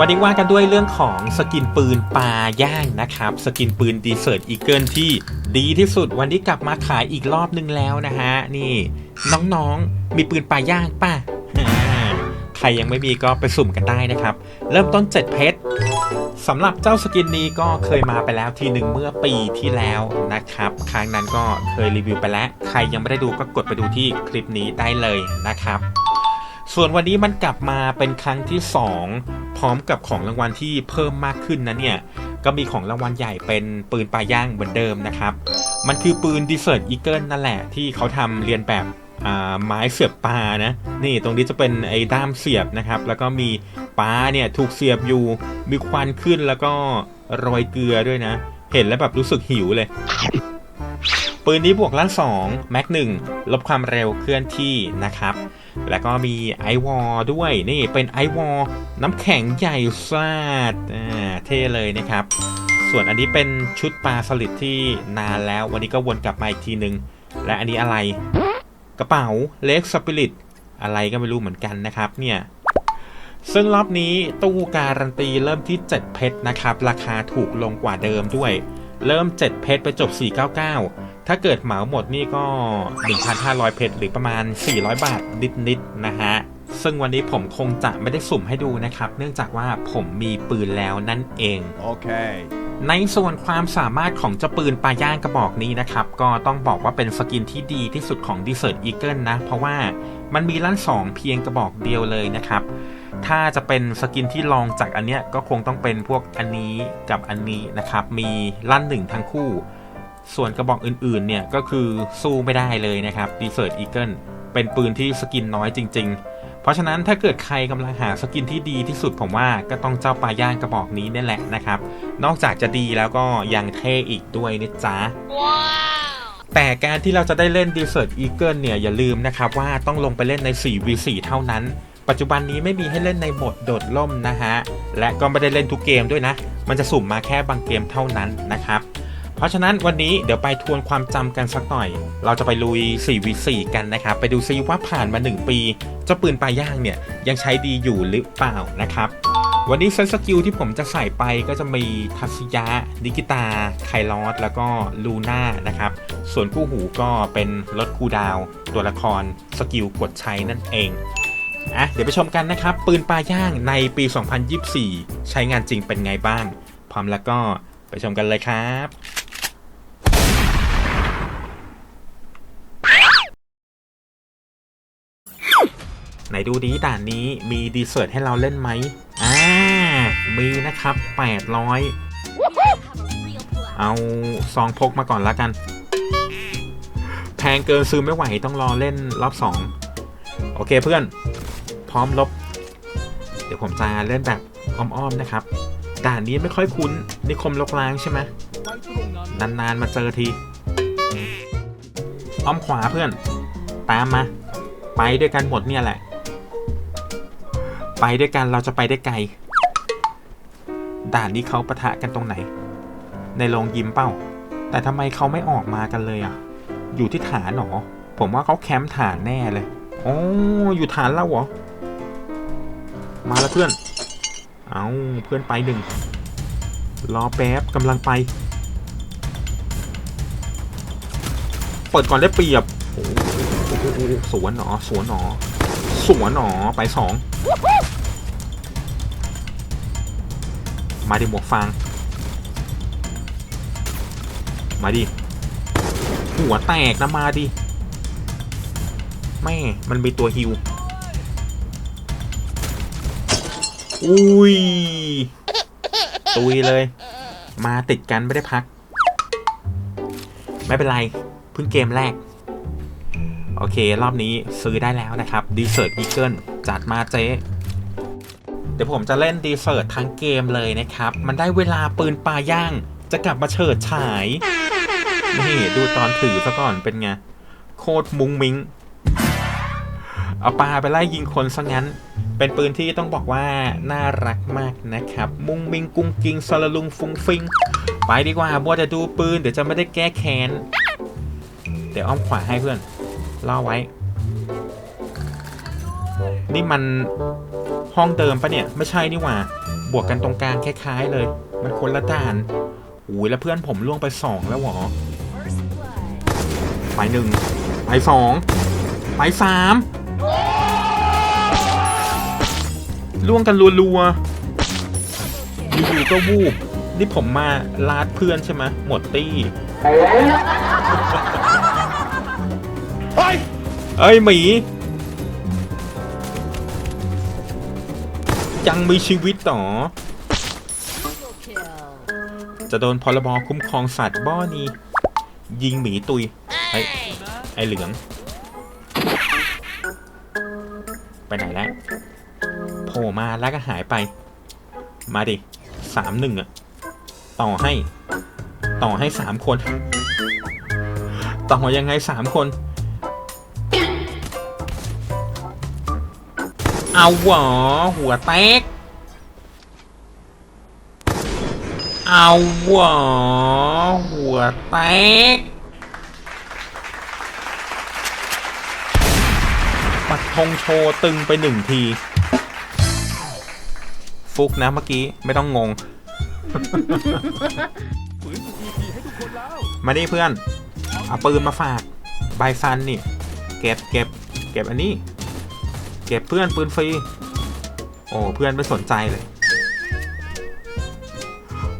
วันนี้ว่ากันด้วยเรื่องของสกินปืนปลาย่างนะครับ สกินปืนดีเซ r ร์อีเกิลที่ดีที่สุดวันนี้กลับมาขายอีกรอบนึงแล้วนะฮะ นี่ น้องๆ มีปืนปลาย่างป่ะ ใครยังไม่มีก็ไปสุ่มกันได้นะครับ เริ่มต้น 7 เพชรสำหรับเจ้าสกินนี้ก็เคยมาไปแล้วทีหนึ่งเมื่อปีที่แล้วนะครับ ครั้งนั้นก็เคยรีวิวไปแล้ว ใครยังไม่ได้ดูก็กดไปดูที่คลิปนี้ได้เลยนะครับ ส่วนวันนี้มันกลับมาเป็นครั้งที่ 2 พร้อมกับของรางวัลที่เพิ่มมากขึ้นนะเนี่ย ก็มีของรางวัลใหญ่เป็นปืนปลาย่างเหมือนเดิมนะครับ มันคือปืน d e s e r t Eagle นั่นแหละที่เขาทำเรียนแบบอ่าไม้เสียบปลานะ นี่ตรงนี้จะเป็นไอ้ด้ามเสียบนะครับ แล้วก็มีปลาเนี่ยถูกเสียบอยู่ มีควันขึ้นแล้วก็โรยเกลือด้วยนะ เห็นแล้วแบบรู้สึกหิวเลย ปืนนี้บวกลั่น2แม็ก1ลบความเร็วเคลื่อนที่นะครับ แล้วก็มีไอวอลด้วยนี่เป็นไอวอลน้ำแข็งใหญ่ซาดอ่าเท่เลยนะครับ ส่วนอันนี้เป็นชุดปลาสลิดที่นานแล้ว วันนี้ก็วนกลับมาอีกทีนึง และอันนี้อะไรกระเป๋าเล็กสปิริตอะไรก็ไม่รู้เหมือนกันนะครับเนี่ยซึ่งรอบนี้ตู้การันตีเริ่มที่ 7 เพชรนะครับ ราคาถูกลงกว่าเดิมด้วย เริ่ม 7 เพชรไปจบ 499 ถ้าเกิดเหมาหมดนี่ก็ 1,500 เพชรหรือประมาณ 400 บาทนิดๆนะฮะซึ่งวันนี้ผมคงจะไม่ได้สุ่มให้ดูนะครับ เนื่องจากว่าผมมีปืนแล้วนั่นเอง Okay. ในส่วนความสามารถของเจ้าปืนปลาย่างกระบอกนี้นะครับ ก็ต้องบอกว่าเป็นสกินที่ดีที่สุดของ d e s e r t Eagle นะ เพราะว่ามันมีลั่น2เพียงกระบอกเดียวเลยนะครับ ถ้าจะเป็นสกินที่ลองจากอันเนี้ยก็คงต้องเป็นพวกอันนี้กับอันนี้นะครับ มีลั่นหนึ่งทั้งคู่ ส่วนกระบอกอื่นๆเนี่ยก็คือสู้ไม่ได้เลยนะครับ d e s e r t Eagle เป็นปืนที่สกินน้อยจริง ๆ เพราะฉะนั้นถ้าเกิดใครกำลังหาสกินที่ดีที่สุดผมว่าก็ต้องเจ้าปลาย่างกระบอกนี้นี่แหละนะครับ นอกจากจะดีแล้วก็ยังเท่อีกด้วยนะจ๊ะแต่การที่เราจะได้เล่น Desert Eagle เนี่ยอย่าลืมนะครับว่าต้องลงไปเล่นใน 4v4 เท่านั้น ปัจจุบันนี้ไม่มีให้เล่นในโหมดโดดล่มนะฮะ และก็ไม่ได้เล่นทุกเกมด้วยนะ มันจะสุ่มมาแค่บางเกมเท่านั้นนะครับ เพราะฉะนั้นวันนี้เดี๋ยวไปทวนความจำกันสักหน่อย เราจะไปลุย 4v4 กันนะครับ ไปดูซิว่าผ่านมา 1 ปี เจ้าปืนปลาย่างเนี่ยยังใช้ดีอยู่หรือเปล่านะครับ วันนี้เซตสกิลที่ผมจะใส่ไปก็จะมีทัศยะ นิกิตา ไคลอส แล้วก็ลูน่านะครับ ส่วนคู่หูก็เป็นลดคูดาว ตัวละครสกิลกดใช้นั่นเองอะเดี๋ยวไปชมกันนะครับ ปืนปลาย่างในปี 2024 ใช้งานจริงเป็นไงบ้าง พร้อมแล้วก็ไปชมกันเลยครับ นดูดีด่านนี้มีดีเซอร์ทให้เราเล่นไหมอ่ามีนะครับ 800 เอาซองพกมาก่อนละกัน แพงเกินซื้อไม่ไหวต้องรอเล่นรอบ 2 โอเคเพื่อน พร้อมลบ เดี๋ยวผมจะเล่นแบบอ้อม ๆ นะครับ ด่านนี้ไม่ค่อยคุ้น นิคมลกล้างใช่ไหมนาน ๆ มาเจอที อ้อมขวาเพื่อน ตามมา ไปด้วยกันหมดเนี่ยแหละ ไปด้วยกันเราจะไปได้ไกล ด่านนี้เขาปะทะกันตรงไหน ในโรงยิมเป้า แต่ทำไมเขาไม่ออกมากันเลยอะ อยู่ที่ฐานหรอ ผมว่าเขาแคมป์ฐานแน่เลยโอ้อยู่ฐานเราเหรอ มาแล้วเพื่อน เอาเพื่อนไปหนึ่ง รอแป๊บกำลังไป เปิดก่อนได้เปรียบ โอ้โหโอ้โหโอ้โหสวนหนอสวนหนอ สวนหนอไปสองมาดิหมวกฟาง มาดิ หัวแตกนะมาดิ แม่ มันมีตัวฮิว อุ้ย ตุยเลย มาติดกันไม่ได้พัก ไม่เป็นไร เพิ่งเกมแรก โอเค รอบนี้ซื้อได้แล้วนะครับ d e s e r t Eagle จัดมาเจ๊เดี๋ยวผมจะเล่น d e s e r t ทั้งเกมเลยนะครับ มันได้เวลาปืนปลาย่าง จะกลับมาเฉิดฉาย นี่ดูตอนถือซะก่อนเป็นไง โคตรมุ้งมิงเอาปลาไปไล่ยิงคนซะงั้น เป็นปืนที่ต้องบอกว่าน่ารักมากนะครับ มุ้งมิงกุ้งกิงสลลุงฟุงฟิง ไปดีกว่าบัวจะดูปืนเดี๋ยวจะไม่ได้แก้แค้น เดี๋ยวอ้อมขวาให้เพื่อน ล่อไว้ นี่มันห้องเดิมปะเนี่ย ไม่ใช่นี่หว่า บวกกันตรงกลางคล้ายๆเลย มันคนละด่านอุ้ยแล้วเพื่อนผมล่วงไปสองแล้วเหรอไปหนึ่งไปสองไปสามล่วงกันรัวๆอยู่ๆก็วูบ นี่ผมมาลาดเพื่อนใช่ไหมหมดตี้ เอ้ยหมี ยังมีชีวิตต่อ จะโดนพรบคุ้มครองสัตว์บ้อนี้ ยิงหมีตุยไอ้ไอเหลือง ไปไหนแล้วโผล่มาแล้วก็หายไป มาดิสามหนึ่งอะต่อให้ ต่อให้สามคน ต่อยังไงสามคน เอาหวอหัวแตก เอาหวอหัวแตก ปักธงโชว์ตึงไปหนึ่งที ฟุกนะเมื่อกี้ไม่ต้องงงฝืน EP ให้ทุกคนแล้วมาดิเพื่อน เอาปืนมาฝากใบซันนี่ เก็บเก็บเก็บอันนี้ เก็บเพื่อนปืนฟรี โอ้เพื่อนไม่สนใจเลย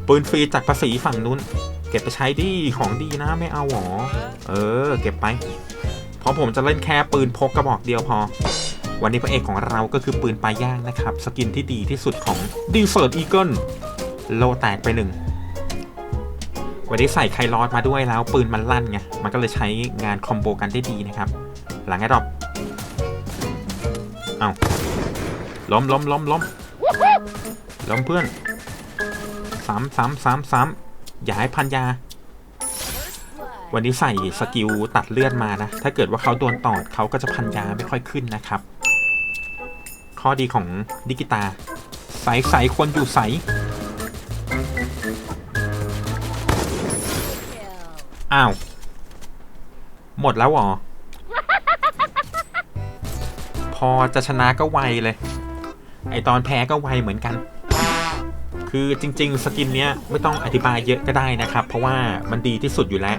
ปืนฟรีจากภาษีฝั่งนู้น เก็บไปใช้ดิของดีนะไม่เอาหรอ เออ เก็บไป เพราะผมจะเล่นแค่ปืนพกกระบอกเดียวพอ วันนี้พระเอกของเราก็คือปืนปลายย่างนะครับ สกินที่ดีที่สุดของดีเฟิร์ดอีเกิลโลแตกไปหนึ่งวันนี้ใส่ไคลอสมาด้วยแล้วปืนมันลั่นไง มันก็เลยใช้งานคอมโบกันได้ดีนะครับ หลังไอ้ดรอปเอาล้อมล้อมล้อมล้อมล้อมเพื่อนสามสามสามสามอย่าให้พันยา วันนี้ใส่สกิลตัดเลือดมานะ ถ้าเกิดว่าเขาโดนตอดเขาก็จะพันยาไม่ค่อยขึ้นนะครับ ข้อดีของดิกิตา ใสใสควรอยู่ใสอ้าว หมดแล้วเหรอ พอจะชนะก็ไวเลย ไอตอนแพ้ก็ไวเหมือนกัน คือจริง ๆ สกินเนี้ยไม่ต้องอธิบายเยอะก็ได้นะครับ เพราะว่ามันดีที่สุดอยู่แล้ว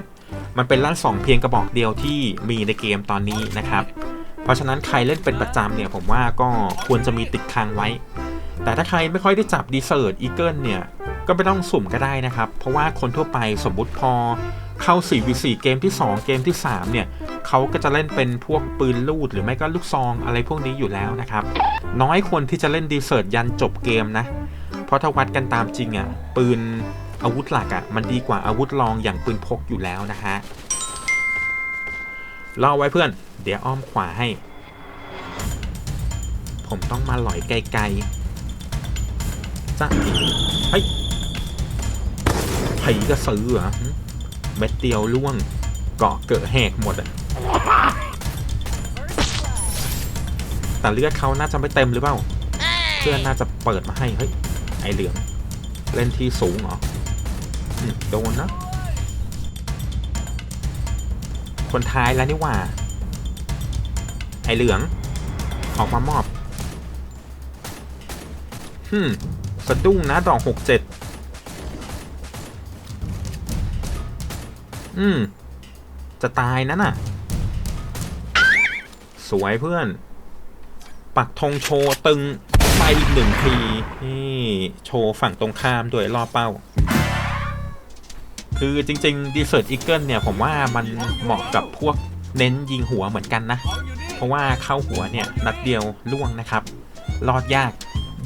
มันเป็นลั่นสองเพียงกระบอกเดียวที่มีในเกมตอนนี้นะครับ เพราะฉะนั้นใครเล่นเป็นประจำเนี่ยผมว่าก็ควรจะมีติดค้างไว้ แต่ถ้าใครไม่ค่อยได้จับดีเซอร์ตอีเกิลเนี่ยก็ไม่ต้องสุ่มก็ได้นะครับ เพราะว่าคนทั่วไปสมมุติพอเข้า 4v4 เกมที่ 2 เกมที่ 3 เนี่ย เขาก็จะเล่นเป็นพวกปืนลูดหรือไม่ก็ลูกซองอะไรพวกนี้อยู่แล้วนะครับ น้อยคนที่จะเล่นดีเซอร์ตยันจบเกมนะ เพราะถ้าวัดกันตามจริงอะ่ะปืนอาวุธหลักอะ่ะมันดีกว่าอาวุธรองอย่างปืนพกอยู่แล้วนะฮะรอไว้เพื่อน เดี๋ยวอ้อมขวาให้ ผมต้องมาหลอยไกลๆจ้ะเฮ้ยไผ่ก็ซื้อเหรอเม็ดเดียวล่วงเกาะเกิดแหกหมดอะ แต่เลือดเขาน่าจะไม่เต็มหรือเปล่า เพื่อนน่าจะเปิดมาให้ เฮ้ย ไอเหลือง เล่นที่สูงเหรอโดนนะ คนท้ายแล้วนี่ว่า ไอเหลือง ออกมามอบฮึมสะดุ้งนะดอกหกเจ็ดอืม จะตายนั่นน่ะ สวยเพื่อน ปักธงโชว์ตึงไปอีกหนึ่งทีนี่โชว์ฝั่งตรงข้ามด้วยรอบเป้า คือจริงๆ d ีเซ r t Eagle เนี่ย ผมว่ามันเหมาะกับพวกเน้นยิงหัวเหมือนกันนะ เพราะว่าเข้าหัวเนี่ย นัดเดียวล่วงนะครับ รอดยาก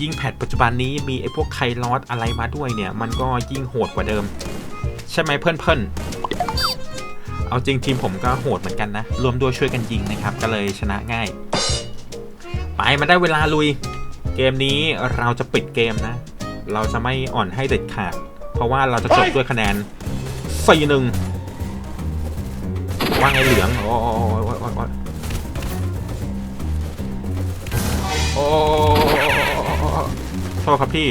ยิ่งแพทปัจจุบันนี้มีไอ้พวกไคลอสอะไรมาด้วยเนี่ย มันก็ยิ่งโหดกว่าเดิม ใช่ไหมเพื่อนเพื่อนๆเอาจริงทีมผมก็โหดเหมือนกันนะ รวมด้วยช่วยกันยิงนะครับ ก็เลยชนะง่าย ไปมาได้เวลาลุย เกมนี้เราจะปิดเกมนะ เราจะไม่อ่อนให้เด็ดขาด เพราะว่าเราจะจบด้วยคะแนน4หนึ่งว่างไอเหลืองโอ้โอ้ยโอ้ยโอ้ยโอ้ยโทษครับพี่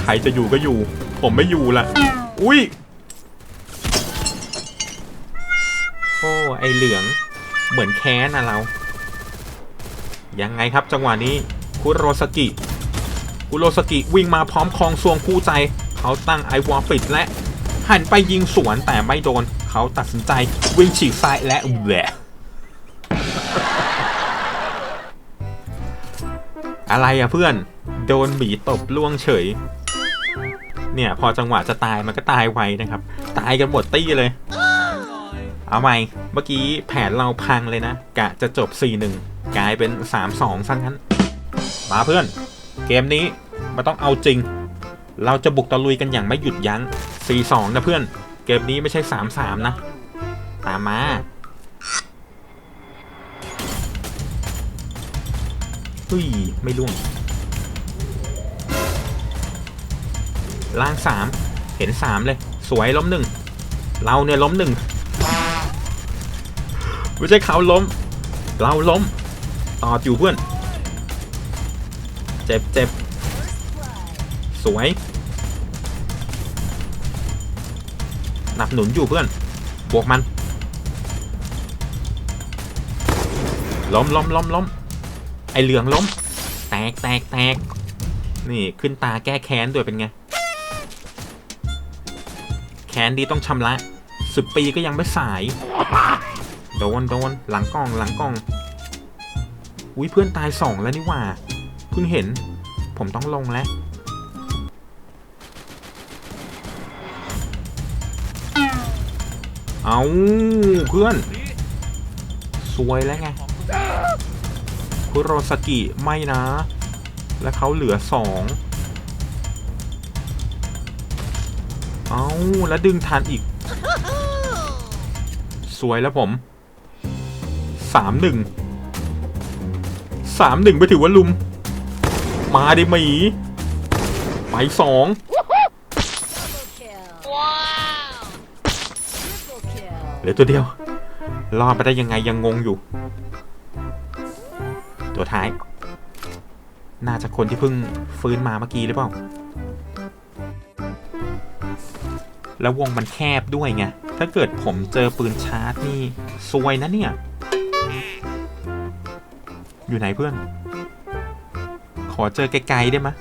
ใครจะอยู่ก็อยู่ ผมไม่อยู่ละ อุ้ย โอ้ ไอเหลือง เหมือนแค้นนะเรา ยังไงครับจังหวะนี้คุโรสกิกุโรสกิวิ่งมาพร้อมคลองซวงคู่ใจ เขาตั้งไอวอลปิดและหันไปยิงสวนแต่ไม่โดน เขาตัดสินใจวิ่งฉีกซ้ายและแหวะอะไรอะเพื่อน โดนหมีตบล่วงเฉย เนี่ยพอจังหวะจะตายมันก็ตายไวนะครับ ตายกันหมดตี้เลย เอาใหม่ เมื่อกี้แผนเราพังเลยนะ กะจะจบ 4-1 กลายเป็น 3-2ซะงั้น มาเพื่อน เกมนี้มันต้องเอาจริง เราจะบุกตะลุยกันอย่างไม่หยุดยัง้ง 4-2 นะเพื่อน เกมนี้ไม่ใช่ 3-3 นะ ตามมาอุ้ย ไม่ล่วง ล่างสามเห็นสามเลย สวยล้มหนึ่ง เราเนี่ยล้มหนึ่ง ไม่ใช่เขาล้ม เราล้มต่ออยู่เพื่อน เจ็บเจ็บสวย หนับหนุนอยู่เพื่อน บวกมัน ล้มล้มล้มล้มไอเหลืองล้ม แตกแตกแตก นี่ขึ้นตาแก้แค้นด้วยเป็นไง แค้นดีต้องชำระสิบปีก็ยังไม่สาย โดนโดนหลังกล้องหลังกล้อง อุ้ยเพื่อนตายสองแล้วนี่หว่า เพิ่งเห็น ผมต้องลงแล้ว เอาเพื่อน สวยแล้วไงคุโรสกิไม่นะ และเขาเหลือสองเอาแล้วดึงทันอีก สวยแล้วผม สามหนึ่งสามหนึ่งไปถือว่าลุม มาดิหมีไปสองเหลือตัวเดียว รอดไปได้ยังไงยังงงอยู่ ตัวท้าย น่าจะคนที่เพิ่งฟื้นมาเมื่อกี้หรือเปล่า แล้ววงมันแคบด้วยไง ถ้าเกิดผมเจอปืนชาร์จนี่ซวยนะเนี่ย อยู่ไหนเพื่อน ขอเจอไกลๆได้ไหมย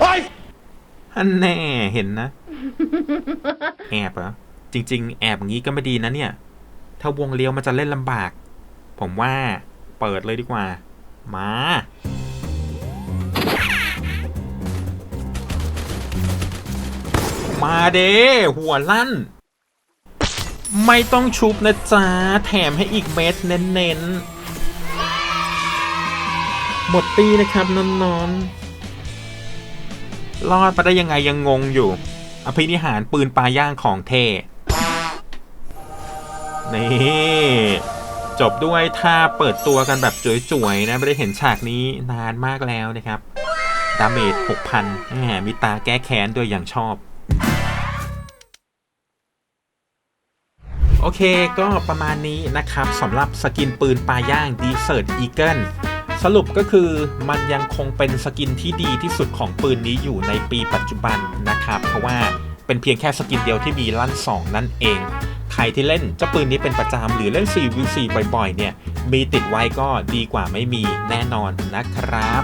เฮ้ยอันแน่เห็นนะ แอบเหรอ จริง ๆ แอบอย่างนี้ก็ไม่ดีนะเนี่ย ถ้าวงเลี้ยวมันจะเล่นลำบาก ผมว่าเปิดเลยดีกว่า มา มาเด้หัวลั่น ไม่ต้องชุบนะจ๊ะ แถมให้อีกเม็ดเน้นๆ หมดตีนะครับนอนๆรอดไปได้ยังไงยังงงอยู่ อภินิหารปืนปลาย่างของเทนี่จบด้วยท่าเปิดตัวกันแบบจ่วยๆนะ ไม่ได้เห็นฉากนี้นานมากแล้วนะครับ ดาเมจ6,000แหมมีตาแก้แค้นด้วยอย่างชอบ โอเคก็ประมาณนี้นะครับสำหรับสกินปืนปลาย่าง Desert Eagle สรุปก็คือมันยังคงเป็นสกินที่ดีที่สุดของปืนนี้อยู่ในปีปัจจุบันนะครับ เพราะว่าเป็นเพียงแค่สกินเดียวที่มีลั่น 2 นั่นเอง ใครที่เล่นเจ้าปืนนี้เป็นประจำหรือเล่น 4v4 บ่อยๆ เนี่ย มีติดไว้ก็ดีกว่าไม่มีแน่นอนนะครับ